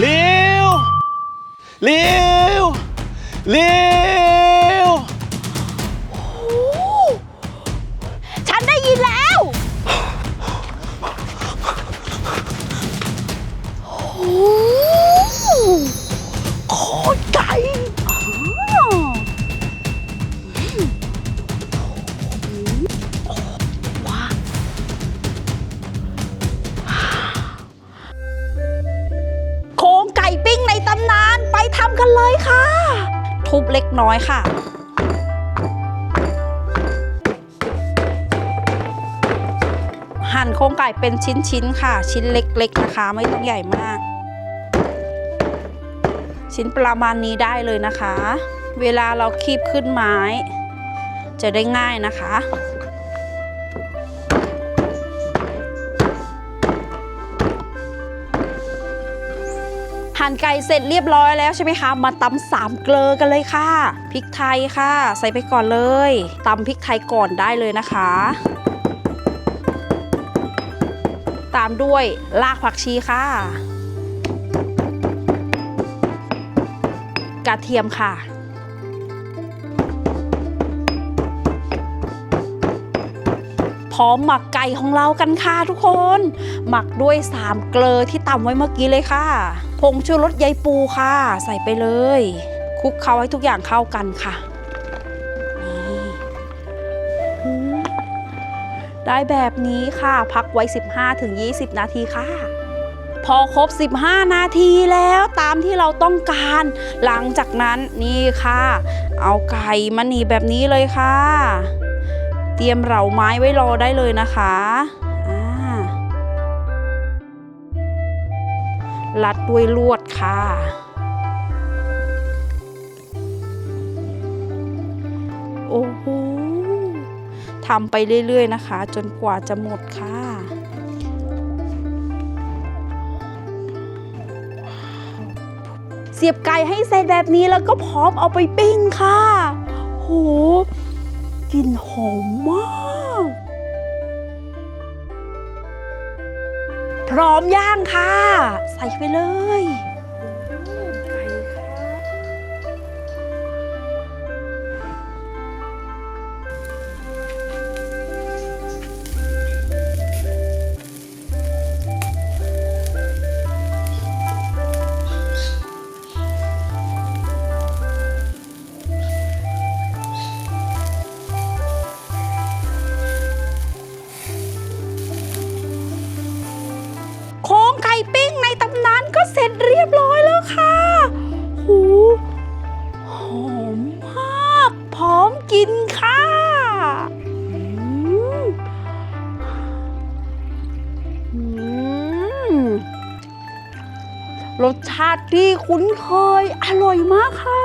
เร็วเร็วเร็ว กันเลยค่ะ ทุบเล็กน้อยค่ะ หั่นโครงไก่เป็นชิ้นๆค่ะ ชิ้นเล็กๆนะคะ ไม่ต้องใหญ่มาก ชิ้นประมาณนี้ได้เลยนะคะ เวลาเราคีบขึ้นไม้ จะได้ง่ายนะคะ หั่นไก่เสร็จเรียบร้อยแล้วใช่ไหมคะ มาตำสามเกลอกันเลยค่ะ พริกไทยค่ะ ใส่ไปก่อนเลยตำพริกไทยก่อนได้เลยนะคะ ตามด้วยรากผักชีค่ะ กระเทียมค่ะ อมหมักไก่ของเรากันค่ะทุกคน หมักด้วยสามเกลือที่ตำไว้เมื่อกี้เลยค่ะผงชูรสใยปูค่ะ ใส่ไปเลยคลุกเคล้าให้ทุกอย่างเข้ากันค่ะได้แบบนี้ค่ะพักไว้ 15-20 นาทีค่ะ พอครบ 15 นาทีแล้วตามที่เราต้องการ หลังจากนั้นนี่ค่ะ เอาไก่มาหนีแบบนี้เลยค่ะ ตรียมเหลาไม้ไว้รอได้เลยนะคะรัดด้วยลวดค่ะ โอ้โหทำไปเรื่อยๆนะคะ จนกว่าจะหมดค่ะเสียบไก่ให้เสร็จแบบนี้แล้วก็พร้อมเอาไปปิ้งค่ะ ลิ่นหอมมาก พร้อมย่างค่ะ ใส่ไปเลย ยบร้อยแล้วค่ะ หูหอมมาก พร้อมกินค่ะ รสชาติที่คุ้นเคย อร่อยมากค่ะ